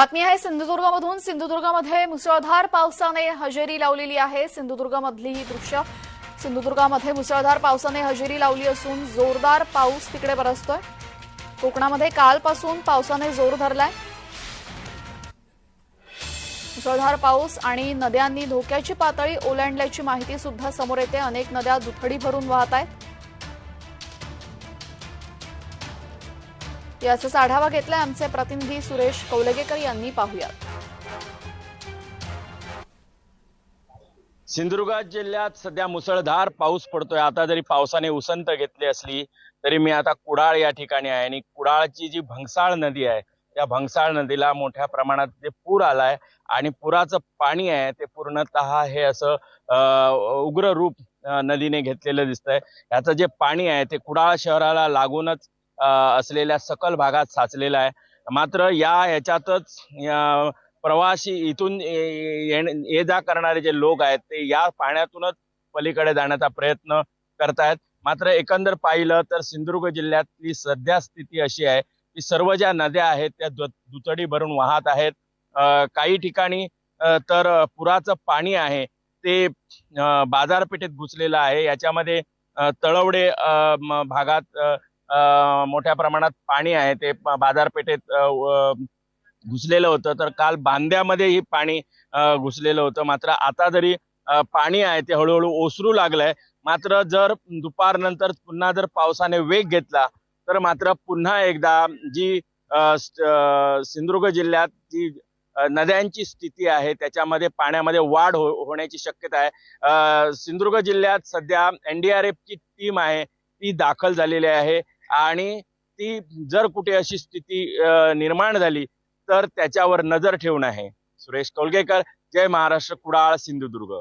बातमी आहे सिंधुदुर्गमधून. सिंधुदुर्गमध्ये मुसळधार पावसाने हजेरी लावलेली आहे. सिंधुदुर्गमधली ही दृश्य सिंधुदुर्गामध्ये मुसळधार पावसाने हजेरी लावली असून जोरदार पाऊस तिकडे बरसतोय. कोकणामध्ये कालपासून पावसाने जोर धरलाय. मुसळधार पाऊस आणि नद्यांनी धोक्याची पातळी ओलांडल्याची माहिती सुद्धा समोर येते. अनेक नद्या दुथडी भरून वाहत आहेत. याचाच आढावा घेतलाय आमचे प्रतिनिधी सुरेश कौलगेकर यांनी. पाहुयात. सिंधुदुर्ग जिल्ह्यात सध्या मुसळधार पाऊस पडतोय. आता जरी पावसाने उसंत घेतली असली तरी मी आता कुडाळ या ठिकाणी आहे आणि कुडाळची जी भंगसाळ नदी आहे त्या भंगसाळ नदीला मोठ्या प्रमाणात जे पूर आलाय आणि पुराचं पाणी आहे ते पूर्णतः हे असं उग्र रूप नदीने घेतलेलं दिसतंय. याचं जे पाणी आहे ते कुडाळ शहराला लागूनच असलेल्या सकल भागात साचलेला आहे. मात्र या ह्याच्यातच प्रवासी इथून ये ये जा करणारे जे लोक आहेत ते या पाण्यातूनच पलीकडे जाण्याचा प्रयत्न करतायत. मात्र एकंदर पाहिलं तर सिंधुदुर्ग जिल्ह्यातली सध्या स्थिती अशी आहे की सर्व ज्या नद्या आहेत त्या दु- दुतडी भरून वाहत आहेत. काही ठिकाणी तर पुराचं पाणी आहे ते बाजारपेठेत घुसलेलं आहे. याच्यामध्ये तळवडे म- भागात मोठ्या प्रमाणात पाणी आहे. ते बाजारपेठेत घुसलेलं होतं. तर काल बांद्यामध्येही पाणी घुसलेलं होतं. मात्र आता जरी पाणी आहे ते हळूहळू ओसरू लागलंय. मात्र जर दुपारनंतर पुन्हा जर पावसाने वेग घेतला तर मात्र पुन्हा एकदा जी सिंधुदुर्ग जिल्ह्यात जी नद्यांची स्थिती आहे त्याच्यामध्ये पाण्यामध्ये वाढ हो- होण्याची शक्यता आहे. सिंधुदुर्ग जिल्ह्यात सध्या एनडीआरएफची टीम आहे ती दाखल झालेली आहे. आणि ती जर कुठे अशी स्थिती निर्माण झाली तर त्याच्यावर नजर ठेवणं आहे. सुरेश कौलगेकर जय महाराष्ट्र कुडाळ सिंधुदुर्ग.